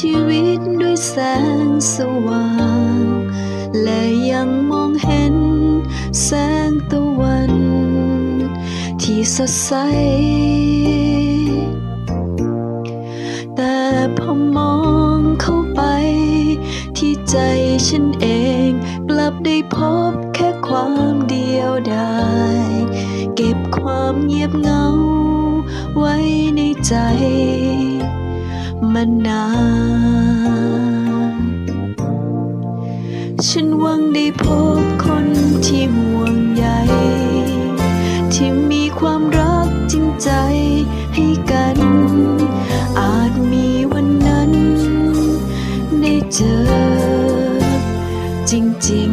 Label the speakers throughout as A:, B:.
A: ชีวิตด้วยแสงสว่าง และยังมองเห็นแสงตะวัน ที่สดใส แต่พอมองเข้าไป ที่ใจฉันเองกลับได้พบแค่ความเดียวดายเก็บความเงียบเหงาไว้ในใจ นานฉันหวังได้พบคนที่ห่วงใยที่มีความรักจริงใจให้กัน อาจมีวันนั้น ได้เจอ จริง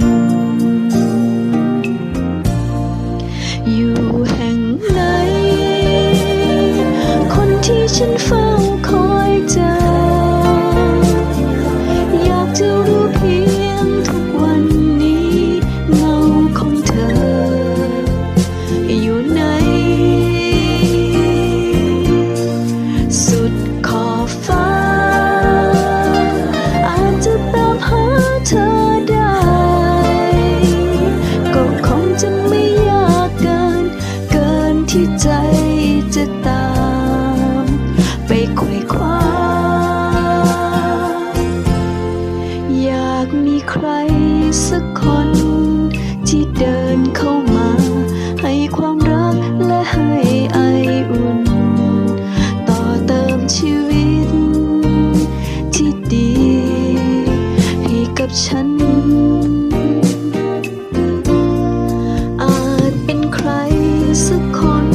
A: ๆ อยู่แห่งไหน คนที่ฉันเฝ้า กับฉัน อาจเป็นใครสักคน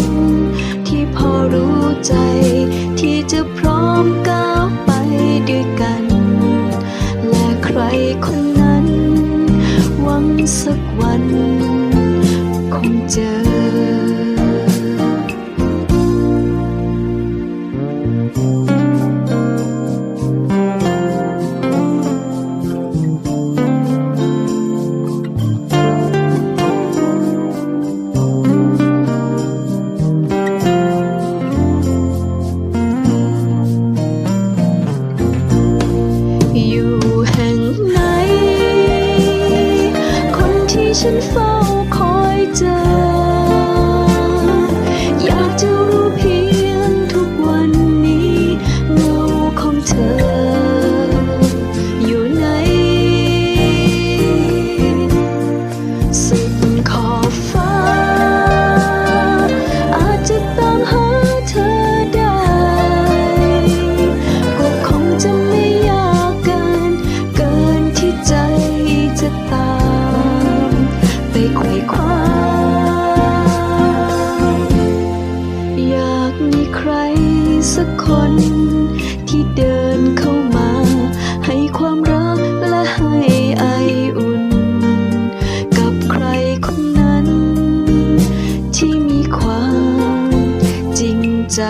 A: ที่พอรู้ใจ ที่จะพร้อมก้าวไปด้วยกัน และใครคนนั้น หวังสักวัน คงเจอ คน รสักคนที่เดินเข้ามา ให้ความรักและให้ไออุ่น กับใครคนนั้น ที่มีความจริงใจ